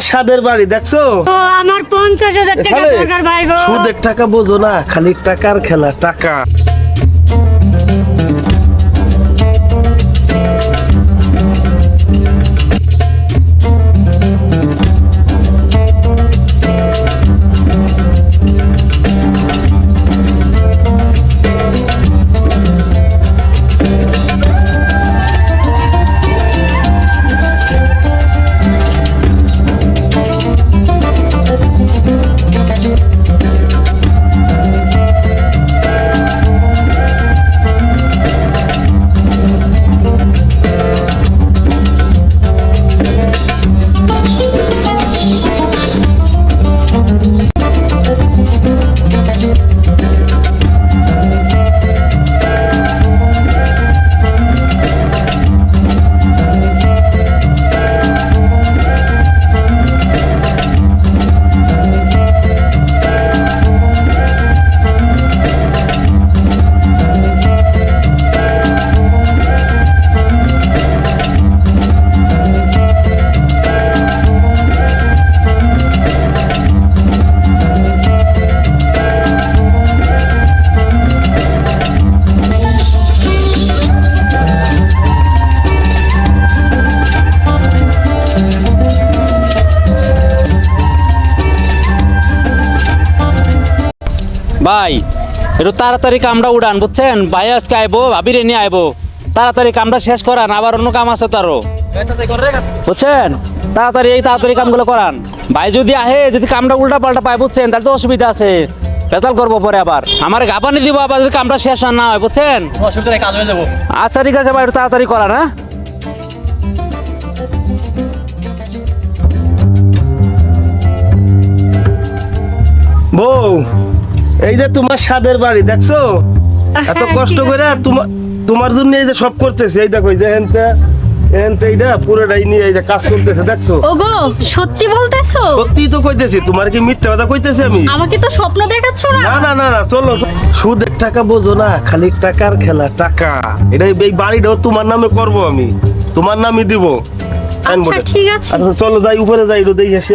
সাদের বাড়ি দেখছ? ও আমার পঞ্চাশ হাজার টাকা দরকার ভাই সুদের টাকা বোঝো না খালি টাকার খেলা টাকা। ভাই একটু তাড়াতাড়ি কামটা উড়ান বুঝছেন? ভাই আজকে আইবো ভাবিরে নিয়ে আইবো। তাড়াতাড়ি কামটা শেষ করান আবার অন্য কাম আছে তো আরও। বুঝছেন? তাড়াতাড়ি এই তাড়াতাড়ি কামগুলো করান। ভাই যদি আহে যদি কামটা উল্টা পাল্টা পায় বুঝছেন? তাহলে তো অসুবিধা আছে। পেতাল করব পরে আবার। আমার গাপানি দিব আবার যদি কামটা শেষ না হয় বুঝছেন? অসুবিধা কাজ হয়ে যাব। আচ্ছা ঠিক আছে ভাই একটু তাড়াতাড়ি করান হ্যাঁ? বউ এই যে তোমার সাদের বাড়ি দেখছ? এত হ্যাঁ, কষ্ট করে তোমার তোমার জন্য এই যে সব করতেছে এই দেখো এই যে হেনতে হেনতে এইটা পুরোটাই নিয়ে এই যে কাজ চলতেছে দেখছ? ওগো সত্যি বলতেছো? সত্যি তো কইতেছি তোমার কি মিথ্যা কথা কইতেছি আমি? আমাকে তো স্বপ্ন দেখাচ্ছ না? না না না না চলো সুদের টাকা বোঝো না খালি টাকার খেলা টাকা। এটা এই বাড়িটাও তোমার নামে করব আমি। তোমার নামই দিব। আচ্ছা ঠিক আছে। আচ্ছা চলো যাই উপরে যাই দেখে আসি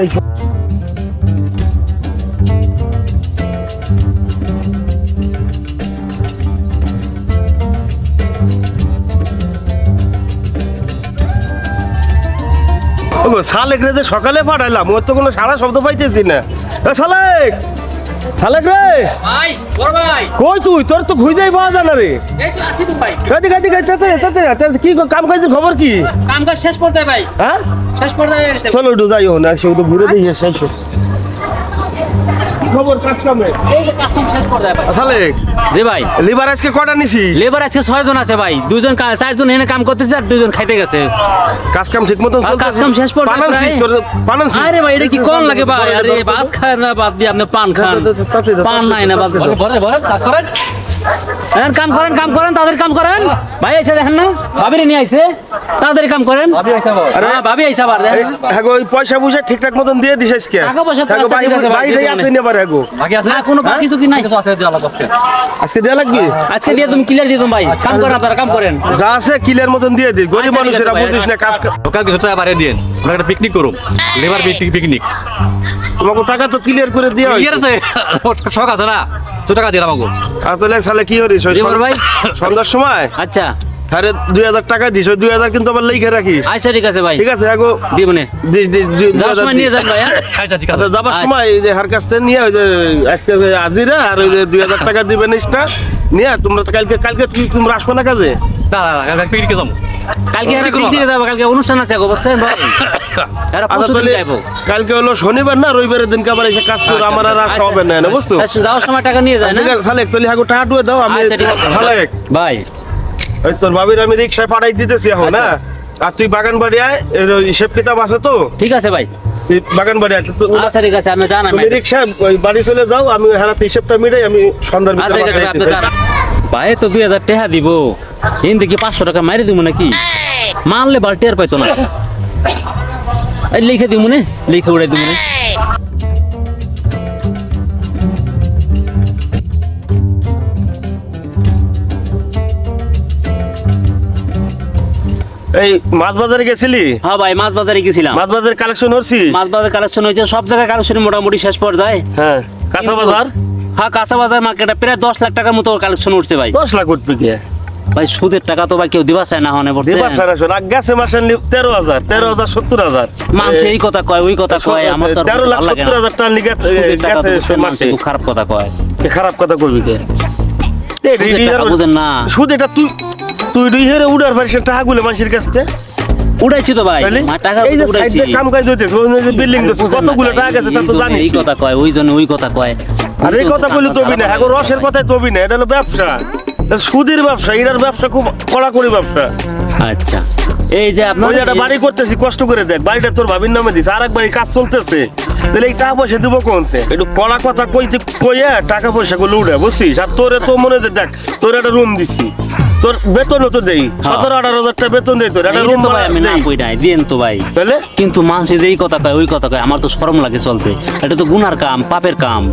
শালেক রে সকালে পাঠাইলাম ওর তো কোনো সারা শব্দ পাইতেছি না। শালেক শালেক রে! ভাই বড় ভাই। কই তুই? তোর তো খুঁজেই পাওয়া যায় না রে। এই তো আসি তো ভাই। কাদি কাদি কাদি তাতে তাতে তাতে কি কাম কাজের খবর কি? কাম কাজ শেষ করতে ভাই। হ্যাঁ? শেষ করতে গেছে চলো একটু যাই হোক না সে তো ঘুরে দিয়ে শেষ হোক। খবর জি ভাই আজকে কটা নিছি লেবার আজকে ছয় আছে ভাই দুজন কা- চারজন এনে কাম করতেছে আর দুজন খাইতে গেছে কাজ কাম ঠিক মতো কাজ কাম শেষ তোর আরে ভাই এটা কি কোন লাগে ভাই আরে ভাত খায় না বাদ দিয়ে আপনি পান খান পান নাই না বাদ। বলেন বলেন করেন হ্যাঁ, কাম করেন কাম করেন তাদের কাম করেন। ভাই দেখেন না ভাবিরে নিয়ে আইছে। তাড়াতাড়ি কাম করেন। ভাবি আইসা বল হ্যাঁ, ভাবি আইছে আবার দেখেন। হ্যাঁ ওই পয়সা পয়সা ঠিকঠাক মতন দিয়ে দিস আজকে। টাকা পয়সা তো হ্যাঁ আছে, ভাই ঠিক আছে, ভাই, দিয়ে। আছে নেবার গো। বাকি আছে? না কোনো বাকি তো কি নাই। দিয়ে আজকে। দেওয়া লাগবে? আজকে দিয়ে তুমি ক্লিয়ার দিয়ে তুমি ভাই। কাম করেন আপনারা কাম করেন। যা আছে কিলের মতন দিয়ে দিস গরিব আচ্ছা, মানুষেরা বুঝিস না কাজ কা- সকাল কিছু টাকা বাড়িয়ে দিন আমরা একটা পিকনিক করুম। লেবার পিকনিক তোমাকে টাকা তো ক্লিয়ার করে দেওয়া ইয়ার আছে। শখ আছে না? টাকা দিলাম আমাকে আর তো তাহলে সালে কি সন- ভাই। সন্ধ্যার সময়? আচ্ছা। আরে দুই হাজার টাকা দিস দুই হাজার কিন্তু আবার লিখে রাখিস। আচ্ছা ঠিক আছে ভাই। ঠিক আছে আগো দিব নে দি- দি- দি- যাওয়ার সময় নিয়ে যান ভাই হ্যাঁ? আচ্ছা ঠিক আছে। আচ্ছা যাবার আচ্ছা। সময় এই যে হার কাছ নিয়ে ওই যে আজকে আজিরা আর ওই যে দুই হাজার টাকা দিবেন ইসটা নিয়ে তোমরা কালকে কালকে তোমরা আসব না কাজে? না না না পিকনিকে যাব। কালকে পিকনিকে যাব কালকে অনুষ্ঠান আছে গো বুঝছেন ভাই? এরা আচ্ছা দিন কালকে হলো শনিবার না রবিবারের দিনকে আবার এসে কাজ করো আমার আর আসা হবে না বুঝছ? যাওয়ার সময় টাকা নিয়ে যায় না? তাহলে তাহলে হাগো টাকা টুয়ে দাও আমি। ভালো ভাই। ওই তোর ভাবির আমি রিক্সায় পাঠাই দিতেছি এখন আচ্ছা। না আর তুই বাগান বাড়ি আয় হিসেব কিতাব আছে তো? ঠিক আছে ভাই। তুই বাগান বাড়ি তো- আচ্ছা ঠিক আছে আপনি জান আমি রিক্সা বাড়ি চলে যাও আমি হারাতে হিসেবটা মিটাই আমি সন্ধ্যার আচ্ছা ভিতরে আছে ভাই, তো দুই হাজার টাকা দিব। এন দেখি পাঁচশো টাকা মারি দিব নাকি? মারলে বার টের পাইতো না। লিখে দিব নে লিখে উড়াই দিব নে। এই মাছ বাজারে গেছিলি? হ্যাঁ ভাই মাছ বাজারে গেছিলাম। মাছ বাজারে কালেকশন করছি মাছ বাজার কালেকশন হয়েছে সব জায়গায় কালেকশন মোটামুটি শেষ পর্যায়ে। হ্যাঁ কাঁচা বাজার? হ্যাঁ কাঁচা বাজার মার্কেটে প্রায় দশ লাখ টাকার মতো কালেকশন উঠছে ভাই। দশ লাখ উঠবে কে ভাই সুদের টাকা তো ভাই কেউ দিবা চায় না হনে বলতে দিবার সারা শোন আগে গেছে মাসে নিব তেরো হাজার তেরো হাজার সত্তর হাজার। মানুষ এই কথা কয় ওই কথা কয় আমার তো আর তেরো লাখ ভালো লাগে সত্তর না। হাজার টাকা লিগে গেছে মাসে। খারাপ কথা কয়। খারাপ কথা কইবি কে? বুঝেন না। সুদ এটা তুই তুই দুই হেরে উড়ার পারিস টাকা গুলো মানুষের কাছ থেকে। উড়াইছি তো ভাই টাকা এই যে সাইডে কাম কাজ হইতেছে বিল্ডিং আরে বুঝেন না কতগুলো টাকা গেছে তা তো জানিস। এই কথা কয় ওই জন্য ওই কথা কয়। আর এই কথা কইলে তবি না এখন রসের কথাই তবি না এটা হলো ব্যবসা। সুদের ব্যবসা এটার ব্যবসা খুব কড়াকড়ি ব্যবসা। আচ্ছা। এই যে আপনার বাড়ি করতেছি কষ্ট করে দেখ বাড়িটা তোর ভাবির নামে দিস আর এক বাড়ি কাজ চলতেছে। তাহলে এই টাকা পয়সা দিব কোনতে একটু কড়া কথা কইতে কইয়া টাকা পয়সা গুলো উঠে বুঝছিস? আর তোরে তো মনে দেখ তোর একটা রুম দিছি। তোর বেতন তো দেই। সতেরো আঠারো হাজার টাকা বেতন দেই তোর। একটা রুম তো ভাই আমি না কই নাই তো ভাই। তাহলে? কিন্তু মানুষ যে এই কথা কয় ওই কথা কয় আমার তো শরম লাগে চলতে। এটা তো গুনার কাম পাপের কাম?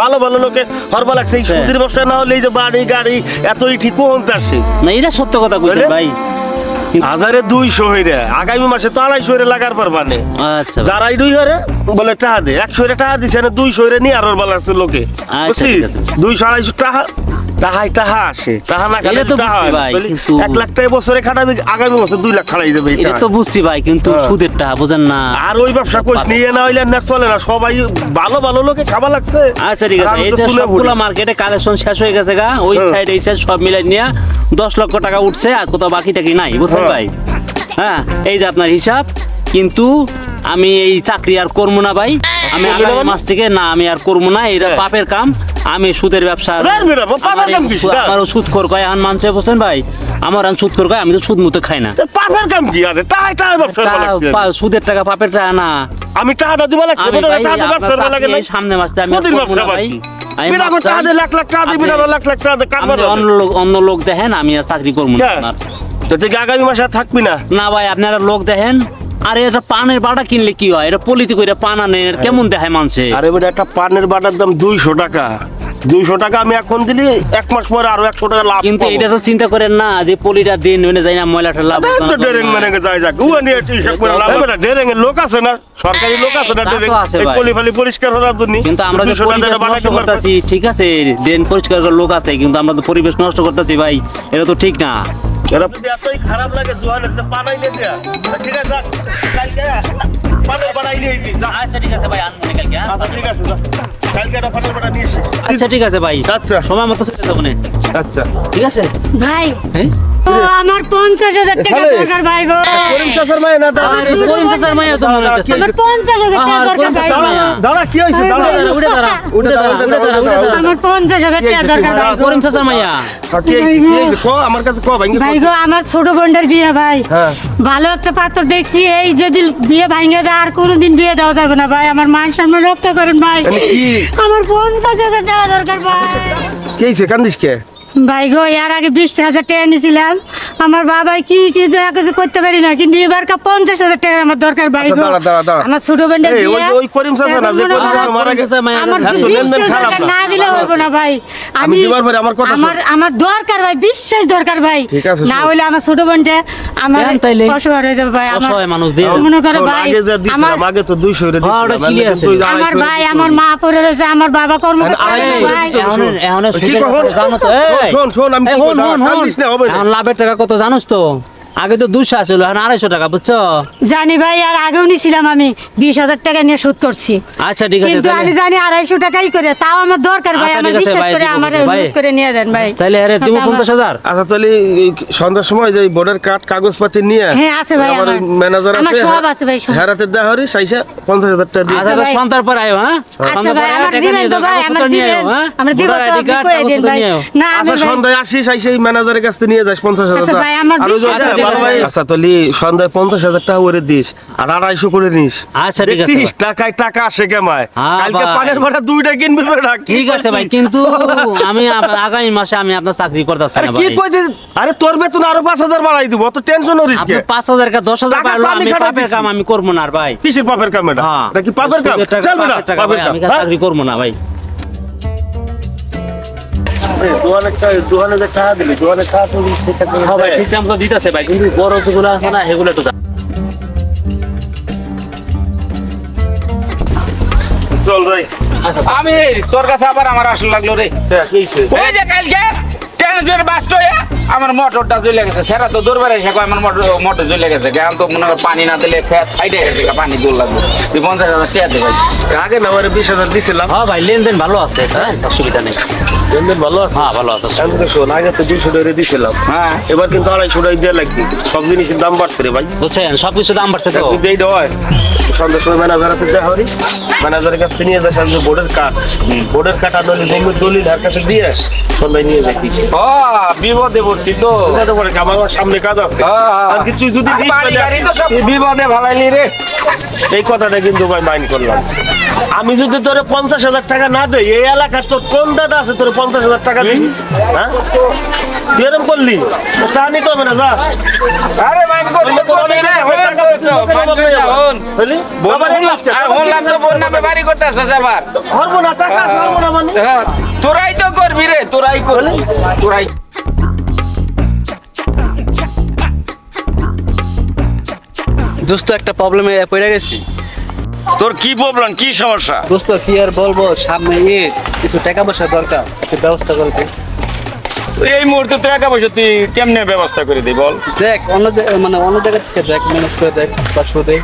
ভালো ভালো লোকে হরবা লাগছে এই হ্যাঁ। সুদের ব্যবসা না হলে এই যে বাড়ি গাড়ি এতই ঠিক আসে? না এটা সত্য কথা তাহলে? ভাই। হাজারে দুইশো হইরে। আগামী মাসে তো আড়াইশো হইরে লাগার পারবানে আচ্ছা। ভাই। যারাই দুই হরে বলে টাকা দে। একশো হইরে টাকা দিছে না দুইশো হইরে নিয়ে আর বলা আছে লোকে। আচ্ছা। দুইশো আড়াইশো টাকা টাহাই টাহা আসে টাহা না খালে তো টাহা ভাই, কিন্তু- এক লাখ টাকা বছরে খাটাবি আগামী বছর দুই লাখ দেবে এটা তো বুঝছি ভাই কিন্তু হ্যাঁ। সুদের টাকা বুঝেন না আর ওই ব্যবসা কইস নিয়ে না হইলে না চলে না সবাই ভালো ভালো লোকে খাবার লাগছে আচ্ছা ঠিক আছে এই যে সবগুলো মার্কেটে কালেকশন শেষ হয়ে গেছে গা ওই হ্যাঁ। সাইড এই সাইড সব মিলাই নিয়ে দশ লক্ষ টাকা উঠছে আর কোথাও বাকি টাকি নাই বুঝছেন হ্যাঁ। ভাই হ্যাঁ এই যে আপনার হিসাব কিন্তু আমি এই চাকরি আর করব না ভাই আমি করবি আগামী? মাস থেকে না আমি আর করব না এটা হ্যাঁ। পাপের কাম আমি সুদের ব্যবসা? আমারও সুদ কর কয় এখন মানছে বুঝছেন ভাই। আমার এখন সুদ কর কয় আমি তো সুদ মতো খাই না। পাপের কাম কি আরে? ব্যবসা সুদের টাকা পাপের টাকা না। আমি টাকাটা দিবা লাগছে আমি টাকা ব্যবসা লাগে না। সামনে মাসে আমি সুদের ব্যবসা ভাই। বাকি। আমি অন্য লোক দেখেন আমি আর চাকরি করব না আগামী মাসে থাকবি না? না ভাই আপনারা লোক দেখেন আরে এটা পানের বাটা কিনলে কি হয়? এটা পলিতি করে পান আনে কেমন দেখায় মানছে আরে বেটা একটা পানের বাটার দাম দুইশো টাকা। দুইশো টাকা আমি এখন দিলি এক মাস পরে আরও একশো টাকা লাভ কিন্তু এটা তো চিন্তা করেন না যে পলিটা দিন হয়ে যায় না ময়লাটা লাভ তো ডেরেং মানে যাই যাক। ও নিয়ে হিসাব করে লাভ বেটা ডেরেং এর লোক আছে না? সরকারি লোক আছে না ডেরেং? এই পলি ফালি পরিষ্কার হওয়ার জন্য কিন্তু আমরা যে 200 পরিবেশ বাটা নষ্ট করতেছি ঠিক আছে ড্রেন পরিষ্কার করার লোক আছে কিন্তু আমরা তো পরিবেশ নষ্ট করতেছি ভাই এটা তো ঠিক না। যদি এতই খারাপ লাগে জোয়ান পানাই দেয়া ঠিক আছে পানের বাড়াই নিয়ে আইবি, যা। আচ্ছা ঠিক আছে ভাই আচ্ছা ঠিক আছে যা। কালকে একটা পানের বাড়া নিয়ে এসে আচ্ছা ঠিক আছে ভাই। আচ্ছা। সময় মতো চলে যাব আচ্ছা। ঠিক আছে? ভাই হ্যাঁ? আমার পঞ্চাশ হাজার টাকা দরকার ভাই করিম চাচার মায়ের না করিম চাচার মাইয়া তো মনে হইতেছে আমার পঞ্চাশ হাজার টাকা দরকার ভাই চাচার গো। মাইয়া। দাঁড়া কি হয়েছে? দাঁড়া উড়ে দাঁড়া উড়ে দাঁড়া উড়ে দাঁড়া উড়ে দাঁড়া। আমার পঞ্চাশ হাজার টাকা দরকার ভাই। করিম চাচার মাইয়া। কি হয়েছে? কি হয়েছে? ক আমার কাছে ক ভাঙ্গি ভাই গো আমার ছোট বোনটার বিয়ে ভাই। হ্যাঁ। ভালো একটা পাত্র দেখছি এই যদি বিয়ে ভাঙে যায় আর কোনোদিন বিয়ে দেওয়া যাবে না ভাই। আমার মায়ের সামনে রক্ত করেন ভাই? আমার পঞ্চাশ হাজার টাকা দরকার ভাই। কে কান্দিস কে? ভাই গো এর আগে বিশ হাজার টাকা নিয়েছিলাম আমার বাবা কি কি দয়া কিছু করতে পারি না কিন্তু এবার কা পঞ্চাশ হাজার টাকা আমার দরকার ভাই আচ্ছা। আমার ছোট বোনটার এই, ওই করিম চাচা না, যে করিম চাচা মারা গেছে। আমার তো লেনদেন খারাপ না। না দিলে হবে না ভাই আমি দিবার পরে আমার কথা আমার আমার দরকার ভাই বিশ্বাস দরকার ভাই না শোন। হলে আমার ছোট বোনটা আমার তাইলে। অসহায় হয়ে যাবে ভাই আমার অসহায় মানুষ দিয়ে মনে করে ভাই আগে যা আমার আগে তো 200 রে হ্যাঁ, ওটা দিছিলাম কি আছে? আমার ভাই আমার মা পড়ে রয়েছে আমার বাবা কর্ম করতে ভাই এখন এখন? জানো তো শোন, শোন, আমি কি হন। কান্দিস না, হবে না। লাভের টাকা কত জানোস তো। আগে তো দুশো আসছিল এখন আড়াইশো টাকা বুঝছ জানি ভাই আর আগেও নিছিলাম আমি বিশ হাজার টাকা নিয়ে শোধ করছি আচ্ছা ঠিক আছে কিন্তু তাহলে- আমি জানি আড়াইশো টাকাই করে তাও আমার দরকার ভাই আচ্ছা, আমার ঠিক আছে, বিশ্বাস ভাই, করে আমার ভাই। অনুরোধ করে নিয়ে দেন ভাই তাহলে আরে দিব আমার- পঞ্চাশ হাজার আচ্ছা তাহলে এই সন্ধ্যার সময় যে ভোটার কার্ড কাগজপাতি নিয়ে হ্যাঁ, আছে ভাই, আমার আমার। ম্যানেজার আমার আছে সব আছে ভাই, সব। হেরাতে দেওয়া হরি সাইসা পঞ্চাশ হাজার টাকা দিয়ে আচ্ছা তো ভাই। সন্তার পর আয়ো হ্যাঁ আচ্ছা ভাই আয়ো, আমার টাকা দিবেন নিয়ে তো যাও, ভাই কাগজপত্র আমার নিয়ে দিবেন আয়ো, হ্যাঁ? আমরা দিব ভোটার তো ID আপনি card, কয়ে দিন কাগজপত্র ভাই নিয়ে আয়ো। না আমি আচ্ছা ভাই সন্ধ্যায় আসিস আইসা এই ম্যানেজারের কাছ থেকে নিয়ে যাস পঞ্চাশ হাজার আচ্ছা টাকা। ভাই, আমার আর ওই যে- বিশ্বাস আছে। আচ্ছা তাহলে সন্ধ্যায় পঞ্চাশ হাজার টাকা করে দিস আর আড়াইশো করে নিস। আচ্ছা, ঠিক আছে। টাকায় টাকা আসে কেমায়? কালকে পানের ভাড়া দুইটা কিনবে বেটা ঠিক আছে ভাই কিন্তু আমি আগামী মাসে আমি আপনার চাকরি করতেছি আরে কি কইতে আরে তোর বেতন আরও পাঁচ হাজার বাড়াই দিব অত টেনশন কে? কা আমি আমি পাপের কাম আমি করব না আর ভাই। কিসের পাপের কাম এটা? এটা কি পাপের কাম? টাকা, চল বেটা পাপের টাকা পাপের ভাই, কাম। আমি? চাকরি করব না ভাই। দিতেছে ভাই কিন্তু বড় যেগুলো আছে না সেগুলো তো চল ভাই আমি তোর কাছে আবার আমার আসল লাগল রে। হ্যাঁ? ওই যে কালকে বাস্ট হয়ে আমার মোটরটা জ্বলে গেছে। সেটা তো দূর বেড়ে এসে কয় আমার মোটর মোটর জ্বলে গেছে। এখন তো মনে হয় পানি না দিলে ফ্যাট ফাইটে গেছে পানি দূর লাগবে। তুই পঞ্চাশ হাজার টাকা ভাই। আগে না আমার বিশ হাজার দিছিলাম। হ্যাঁ ভাই লেনদেন ভালো আছে হ্যাঁ? অসুবিধা নেই। লেনদেন ভালো আছে? হ্যাঁ ভালো আছে আমি তো শোন আগে তো দুইশো টাকা দিছিলাম। হ্যাঁ। এবার কিন্তু আড়াইশো টাকা দিয়ে লাগবে। সব জিনিসের দাম বাড়ছে রে ভাই। বুঝছেন? সবকিছু দাম বাড়ছে তো। যেই হয় সন্ধ্যার সময় ম্যানেজার হাতে দেওয়া হরি ম্যানেজারের কাছ নিয়ে যাস বোর্ডের কাঠ বোর্ডের কাঠ আর নইলে জমির দলিল হার কাছে দিয়ে সন্ধ্যায় নিয়ে যাই। ও বিপদে পড়ছি তো। আমার সামনে কাজ আছে। আর কিছু যদি বিপদে ভালাইলি রে। এই কথাটা কিন্তু ভাই মাইন্ড করলাম। আমি যদি তোর পঞ্চাশ হাজার টাকা না দেই এই এলাকার তোর কোন দাদা আছে তোর পঞ্চাশ হাজার টাকা দিই হ্যাঁ? তুই এরকম করলি? টাকা নিতে হবে না যা। আরে মাইন্ড করলি তো করলি? করলি না তো মানে? হ্যাঁ, তোরাই তো করবি রে তোরাই করবি। তোরাই। দোস্ত একটা প্রবলেমে পড়ে গেছি। তোর কি প্রবলেম কি সমস্যা? দোস্ত কি আর বলব? সামনে ঈদ কিছু টাকা পয়সা দরকার একটু ব্যবস্থা করে দে। এই মুহূর্তে টাকা পয়সা তুই কেমনে ব্যবস্থা করে দিই বল? দেখ অন্য মানে অন্য জায়গা থেকে দেখ ম্যানেজ করে দেখ পাঁচশো দে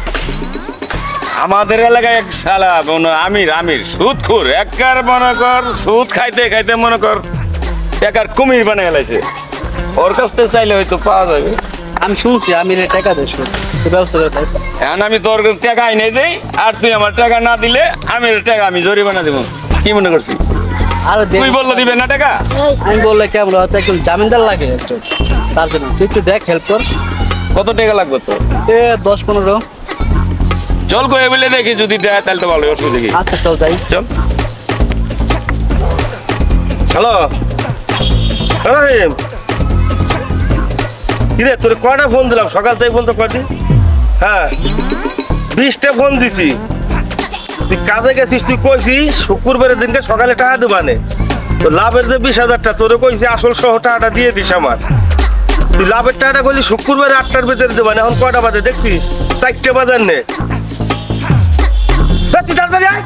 আমাদের এলাকায় এক শালা মনে আমির আমির সুদ খুর একবার মনে কর সুদ খাইতে খাইতে মনে কর একার কুমির বানিয়ে গেলাইছে ওর কাছ থেকে চাইলে হয়তো পাওয়া যাবে। আমি শুনছি আমি রে টাকা দেয় শুন। একটু ব্যবস্থা করে দেখ। এখন আমি তোর টাকা আইনে দেই আর তুই আমার টাকা না দিলে আমি টাকা আমি জরিমানা দেবো। কি মনে করছিস? আর তুই বলল দিবে না টাকা? আমি বললে কেমন হয়তো একজন জামিনদার লাগে একটু। তার জন্য। তুই একটু দেখ হেল্প কর। কত টাকা লাগবে তো এ দশ পনেরো। চল কয়ে বলে দেখি যদি দেয় তাহলে তো ভালো অসুবিধা কি আচ্ছা চল যাই। চল। হ্যালো। রহিম। কিরে তোর কয়টা ফোন দিলাম? সকাল থেকে ফোন তো কয়টি? হ্যাঁ বিশটা ফোন দিছি। তুই কাজে গেছিস, তুই কইছিস, শুক্রবারের দিনকে সকালে টাকা দেবানে। তো লাভের যে বিশ হাজারটা তোরে কইছি আসল সহ টাকাটা দিয়ে দিস আমার। তুই লাভের টাকাটা কইলি শুক্রবারে আটটার ভিতরে দেবানে, এখন কয়টা বাজে দেখছিস? চারটে বাজার নে। তুই তাড়াতাড়ি আয়।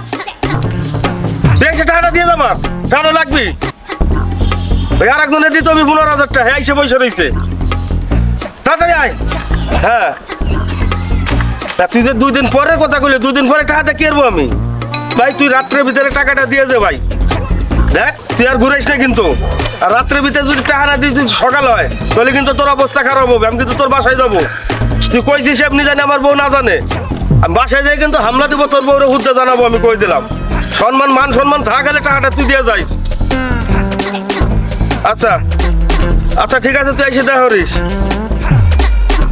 তুই টাকাটা দিয়ে আমার। টাকা লাগবি। ওই আর একজনের দিতে আমি পনেরো হাজার হ্যাঁ পয়সা রয়েছে তাড়াতাড়ি আয়। হ্যাঁ। তুই যে দুই দিন পরের কথা কইলে দুই দিন পরে টাকাটা কেরবো আমি? ভাই, তুই রাত্রের ভিতরে টাকাটা দিয়ে দে ভাই। দেখ, তুই আর ঘুরাইস না কিন্তু। আর রাত্রের ভিতরে যদি টাকা না যদি সকাল হয়, তাহলে কিন্তু তোর অবস্থা খারাপ হবে, আমি কিন্তু তোর বাসায় যাব। তুই কইছিস এমনি জানি আমার বউ না জানে। আমি বাসায় যাই কিন্তু হামলা দিব, তোর বউরে হুদ্দে জানাব আমি, কই দিলাম। সম্মান, মান সম্মান থাকালে টাকাটা তুই দিয়ে যাইস আচ্ছা। আচ্ছা ঠিক আছে, তুই এসে দেখা করিস।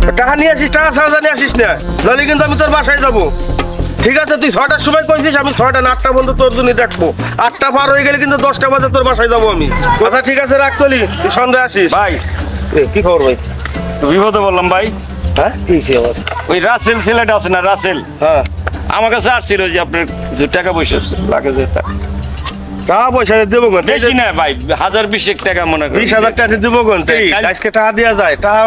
টাকা নিয়ে আসিস টাকা ছাড়া নিয়ে আসিস না। নাহলে কিন্তু আমি তোর বাসায় যাব। ঠিক আছে তুই ছটার সময় কইছিস আমি ছটা না আটটা পর্যন্ত তোর জন্য দেখব। আটটা পার হয়ে গেলে কিন্তু দশটা বাজে তোর বাসায় যাব আমি। কথা ঠিক আছে রাখ চলি তুই সন্ধ্যা আসিস। ভাই। এ, কি খবর ভাই? বিপদে বললাম ভাই। হ্যাঁ কি হয়েছে আবার? ওই রাসেল ছেলেটা আছে না রাসেল? হ্যাঁ। আমার কাছে আসছিল যে আপনার কিছু টাকা পয়সা লাগে যে তা- টাকা পয়সা দেবো কোন? বেশি না ভাই হাজার বিশেক টাকা মনে বিশ হাজার টাকা দেবো আজকে টাকা দেওয়া যায় টাকা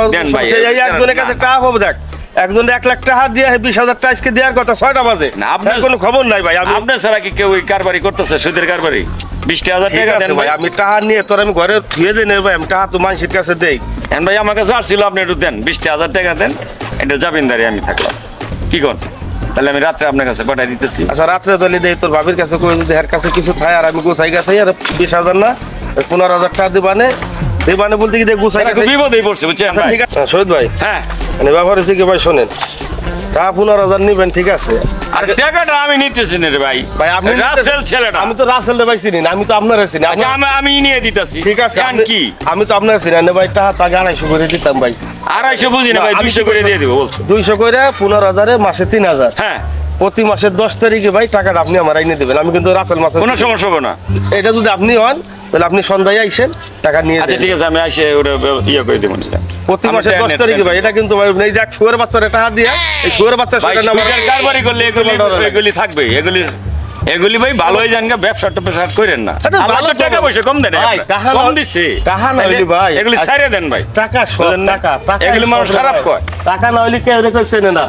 একজনের কাছে টাকা পাবো দেখ। একজন এক লাখ টাকা দিয়ে বিশ হাজার টাকা আজকে দেওয়ার কথা ছয়টা বাজে। আপনার- কোনো খবর নাই ভাই আমি আপনার ছাড়া কি কেউ কারবারি করতেছে সুদের কারবারি? বিশটা হাজার টাকা দেন ভাই। আমি টাকা নিয়ে তোর আমি ঘরে ধুয়ে দিই না ভাই আমি টাকা তো মানুষের কাছে দেই। ভাই আমার কাছে আসছিল আপনি একটু দেন বিশটা হাজার টাকা দেন এটা জামিনদারি আমি থাকলাম। কি কর তাহলে আমি রাত্রে আপনার কাছে পাঠাই দিতেছি। আচ্ছা রাত্রে চলে দেয় তোর ভাবির কাছে করে যদি এর কাছে কিছু থাকে আর আমি গোসাই গাছাই আর বিশ হাজার না পনেরো হাজার টাকা দিবানে দিবানে বলতে কি যে গুছাই বিপদেই পড়ছে বুঝছেন আচ্ছা ভাই? ঠিক আছে। শহীদ ভাই হ্যাঁ। মানে ব্যবহার হয়েছে কি ভাই শোনেন। টাকা পনেরো হাজার নিবেন ঠিক আছে। আর টাকাটা আমি নিতেছি না রে ভাই। ভাই আপনি রাসেল ছেলেটা। আমি তো রাসেল রে ভাই চিনি না আমি তো আপনার চিনি। আচ্ছা আমি আমি নিয়ে দিতেছি। ঠিক আছে কি? আমি তো আপনার চিনি না ভাই টাকা আড়াইশো করে দিতাম ভাই। আড়াইশো বুঝি না ভাই দুইশো করে দিয়ে দিব বলছো। দুইশো করে পনেরো হাজারে মাসে তিন হাজার। হ্যাঁ। প্রতি মাসের দশ তারিখে ভাই টাকাটা আপনি আমার আইনে দেবেন। আমি কিন্তু রাসেল মাসে কোনো সমস্যা হবে না। এটা যদি আপনি হন তাহলে আপনি সন্ধ্যায় আইসেন টাকা নিয়ে আচ্ছা ঠিক আছে আমি আসে ওটা ইয়ে করে দেবো প্রতি মাসের দশ তারিখে ভাই এটা কিন্তু ভাই এই দেখ শুয়ার বাচ্চার টাকা দিয়ে এই শুয়ার বাচ্চা কারবারি করলে এগুলি এগুলি থাকবে এগুলির এগুলি ভাই ভালোই জান গা ব্যবসা ট্যাবসা করেন না। ভালো টাকা পয়সা কম দেন ভাই। টাকা কম দিছে। টাকা না হইলে ভাই। এগুলি ছাইরে দেন ভাই। টাকা টাকা এগুলি মানুষ খারাপ কয়? টাকা না হইলে কেউ চেনে না।